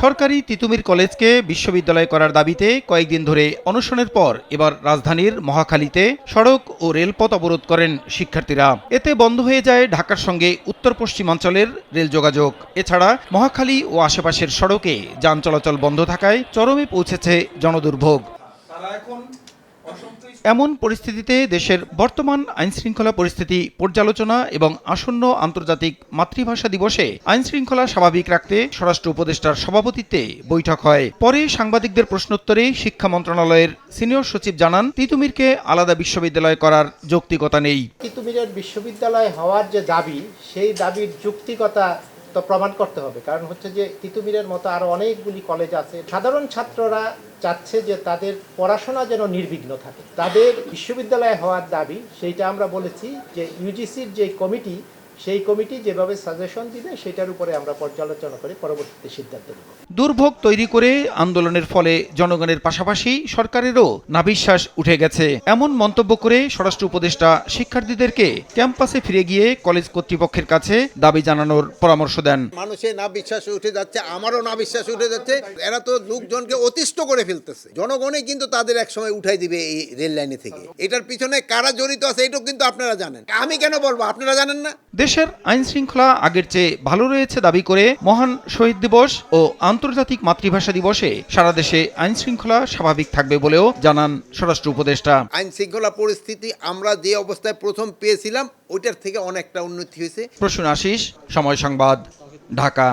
সরকারি তিতুমির কলেজকে বিশ্ববিদ্যালয় করার দাবিতে কয়েকদিন ধরে অনশনের পর এবার রাজধানীর মহাখালীতে সড়ক ও রেলপথ অবরোধ করেন শিক্ষার্থীরা। এতে বন্ধ হয়ে যায় ঢাকার সঙ্গে উত্তর পশ্চিমাঞ্চলের রেল যোগাযোগ। এছাড়া মহাখালী ও আশেপাশের সড়কে যান চলাচল বন্ধ থাকায় চরমে পৌঁছেছে জনদুর্ভোগ। এমন পরিস্থিতিতে দেশের বর্তমান আইনশৃঙ্খলা পরিস্থিতি পর্যালোচনা এবং আসন্ন আন্তর্জাতিক মাতৃভাষা দিবসে আইনশৃঙ্খলা স্বাভাবিক রাখতে স্বরাষ্ট্র উপদেষ্টার সভাপতিত্বে বৈঠক হয়। পরে সাংবাদিকদের প্রশ্নোত্তরে শিক্ষা মন্ত্রণালয়ের সিনিয়র সচিব জানান, তিতুমিরকে আলাদা বিশ্ববিদ্যালয় করার যৌক্তিকতা নেই। তিতুমিরের বিশ্ববিদ্যালয় হওয়ার যে দাবি, সেই দাবির যুক্তিকতা তো প্রমাণ করতে হবে। কারণ হচ্ছে যে তিতুমিরের মতো আরও অনেকগুলি কলেজ আছে। সাধারণ ছাত্ররা চাচ্ছে যে তাদের পড়াশোনা যেন নির্বিঘ্ন থাকে। তাদের বিশ্ববিদ্যালয়ে হওয়ার দাবি, সেইটা আমরা বলেছি যে ইউজিসির যে কমিটি সেই কমিটি যেভাবে সাজেশন দিবে সেটার উপরে আমরা পর্যালোচনা করে পরবর্তীতে সিদ্ধান্ত নেব। দুর্ভোগ তৈরি করে আন্দোলনের ফলে জনগণের পাশাপাশি সরকারেরও নাভিশ্বাস উঠে গেছে। এমন মন্তব্য করে স্বরাষ্ট্র উপদেষ্টা শিক্ষার্থীদেরকে ক্যাম্পাসে ফিরে গিয়ে কলেজ কর্তৃপক্ষের কাছে দাবি জানানোর পরামর্শ দেন। মানুষের না বিশ্বাস উঠে যাচ্ছে আমারও না বিশ্বাস উঠে যাচ্ছে। এরা তো লোকজনকে অতিষ্ঠ করে ফেলতেছে। জনগণই কিন্তু তাদের এক সময় উঠাই দিবে এই রেল লাইনে থেকে। এটার পিছনে কারা জড়িত আছে এটাও কিন্তু আপনারা জানেন। আমি কেন বলব? আপনারা জানেন না? দেশের আইন শৃঙ্খলা আগের চেয়ে ভালো রয়েছে দাবি করে মহান শহীদ দিবস ও আন্তর্জাতিক মাতৃভাষা দিবসে সারা দেশে আইন শৃঙ্খলা স্বাভাবিক থাকবে বলেও জানান স্বরাষ্ট্র উপদেষ্টা। আইন শৃঙ্খলা পরিস্থিতি আমরা যে অবস্থায় প্রথম পেয়েছিলাম ওইটার থেকে অনেকটা উন্নতি হয়েছে। প্রসূন আশিস সময় সংবাদ ঢাকা।